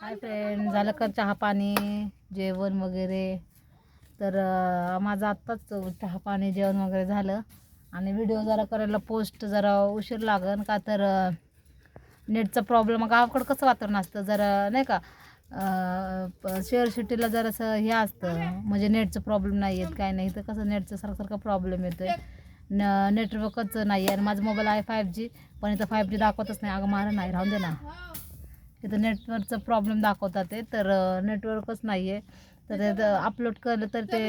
Hi friend झालं का चहा पाणी जेवण वगैरे? तर माझं आत्ताच चहा पाणी जेवण वगैरे झालं. आणि व्हिडिओ जरा करायला पोस्ट जरा उशीर लागन का तर नेटचा प्रॉब्लेम गावाकडं कसं वातावरण असतं? जरा नाही का? शेअर सिटीला जरासं हे असतं. म्हणजे नेटचं प्रॉब्लेम नाही येत काय नाही. तर कसं नेटचं सारखं सारखं प्रॉब्लेम येतो आहे न नेटवर्कच नाही आहे. आणि माझा मोबाईल आहे फाईव्ह जी पण इथं फाईव्ह जी दाखवतच नाही. अगं मारं नाही. राहून दे ना. इथं नेटवर्कचा प्रॉब्लेम दाखवतात ते तर नेटवर्कच नाही आहे तर ते अपलोड केलं तर ते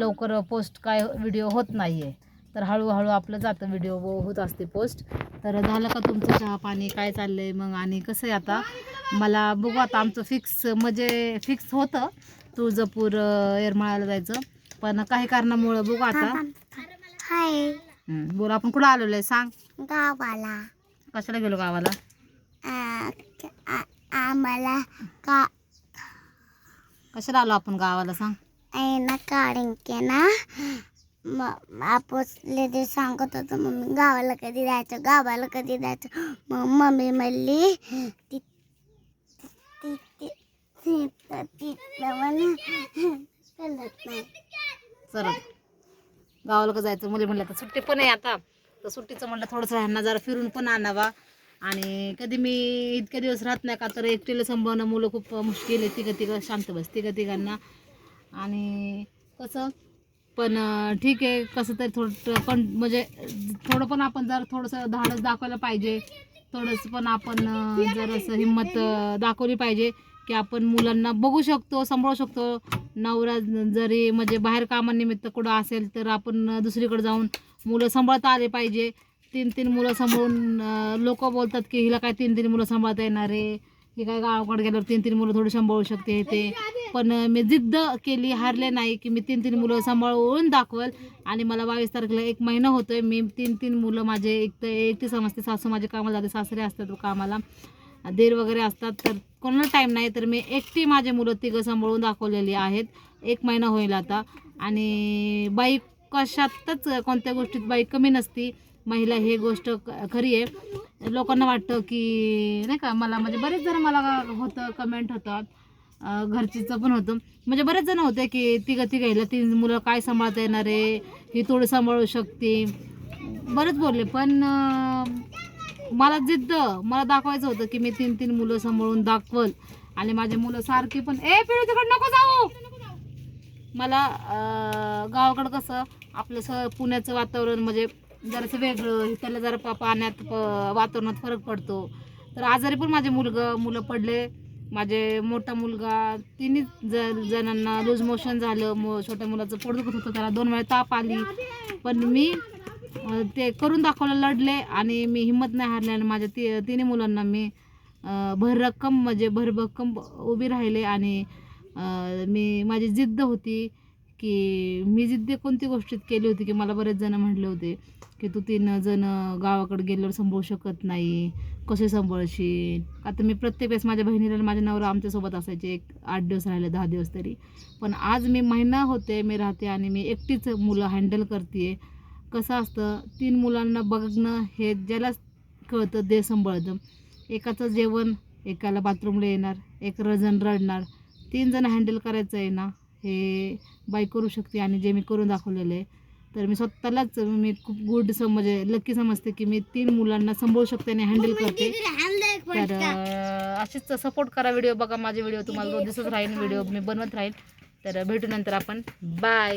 लवकर पोस्ट काय व्हिडिओ होत नाही आहे तर हळूहळू आपलं जातं व्हिडिओ होत असते पोस्ट तर झालं का तुमचं चहा पाणी काय चाललं आहे मग आणि कसं आहे आता? मला बघू आता आमचं फिक्स म्हणजे फिक्स होतं तुळजापूर अं, येरमाळ्याला जायचं. पण काही कारणामुळं बघू आता. हं, बोल आपण कुठं आलेलो आहे? सांग. गावाला. कशाला गेलो गावाला? आम्हाला का कशाला आलो आपण गावाला सांग. ना कारण की ना मग आपले ते सांगत होतं मम्मी गावाला कधी जायचं गावाला कधी जायचं? मग मम्मी म्हणली ती ती ती तिथं तिथलं मला कळत नाही. चल. गावाला का जायचं मुली म्हणलं तर सुट्टी पण आहे आता. तर सुट्टीचं म्हणलं थोडंसं ह्यांना जरा फिरून पण आणावा. आणि कधी मी इतके दिवस राहत नाही का तर एकटीला संभवणं मुलं खूप मुश्किल आहे. तिघं तिघं शांत बस तिघं तिघांना. आणि कसं पण ठीक आहे कसं तरी थोडं पण म्हणजे थोडं पण आपण जर थोडंसं धाडस दाखवायला पाहिजे थोडंसं पण आपण जर असं हिंमत दाखवली पाहिजे की आपण मुलांना बघू शकतो सांभाळू शकतो. नवरा जरी म्हणजे बाहेर कामानिमित्त कुठं असेल तर आपण दुसरीकडे जाऊन मुलं सांभाळता आले पाहिजे. तीन तीन मुलं सांभाळून लोक बोलतात की हिला काय तीन तीन मुलं सांभाळता येणार आहे? ही काय गावाकडे गेल्यावर तीन तीन मुलं थोडी सांभाळू शकते ते. पण मी जिद्द केली हारले नाही की मी तीन तीन मुलं सांभाळून दाखवल. आणि मला बावीस तारखेला एक महिना होतोय. मी तीन तीन मुलं माझे एक तर एकटी समजते सासू माझे कामाला जाते सासरे असतात कामाला. देर वगैरे असतात तर कोणाला टाईम नाही. तर मी एकटी माझे मुलं तिघं सांभाळून दाखवलेली आहेत. एक महिना होईल आता. आणि बाई कशातच कोणत्या गोष्टीत बाई कमी नसती. महिला हे गोष्ट खरी आहे. लोकांना वाटतं की नाही का मला म्हणजे बरेच जण मला होतं कमेंट होतात. घरचीचं पण होतं. म्हणजे बरेच जण होते की तिघं तिघं तीन मुलं काय सांभाळता येणार आहे ही थोडं सांभाळू शकते. बरंच बोलले पण मला जिद्द मला दाखवायचं होतं की मी तीन तीन मुलं सांभाळून दाखवल. आणि माझे मुलं सारखी पण ए पिढू तिकडे नको जाऊ. मला गावाकडं कसं आपलं स पुण्याचं वातावरण म्हणजे जरासं वेगळं त्याला जरा पा- पाण्यात प- वातावरणात फरक पडतो. तर आजारी पण माझे मुलगा मुलं पडले. माझे मोठा मुलगा तिन्ही ज जणांना लूज मोशन झालं. मो छोट्या मुलाचं पोट दुखत होतं त्याला दोन वेळा ताप आली. पण मी ते करून दाखवलं लढले आणि मी हिंमत नाही हारले आणि माझ्या ति तिन्ही मुलांना मी भर भररक्कम म्हणजे भरभक्कम उभी राहिले आणि मी माझी जिद्द होती. की मी जिद्द कोणती गोष्टीत केली होती की मला बरेच जण म्हटले होते की तू तीन जण गावाकडे गेल्यावर सांभाळू शकत नाही कसे सांभाळशील? आता मी प्रत्येक वेळेस माझ्या बहिणीला आणि माझ्या नवरा आमच्यासोबत असायचे एक आठ दिवस राहिले दहा दिवस तरी. पण आज मी महिना होते मी राहते आणि मी एकटीच मुलं हँडल करते कसं असतं तीन मुलांना बघणं हे ज्याला कळतं ते सांभाळतं. एकाचं जेवण एकाला बाथरूमला येणार एक रजन रडणार तीन जण हँडल करायचं आहे ना हे बाई करू शकते आणि जे मी करून दाखवलेलं आहे. तर मी स्वतःलाच मी खूप गुड म्हणजे लकी समजते की मी तीन मुलांना सांभाळू शकते आणि हँडल करते. तर अं, अशीच सपोर्ट करा व्हिडिओ बघा माझे व्हिडिओ तुम्हाला रोज दिसत राहील व्हिडिओ मी बनवत राहील तर भेटू नंतर आपण. बाय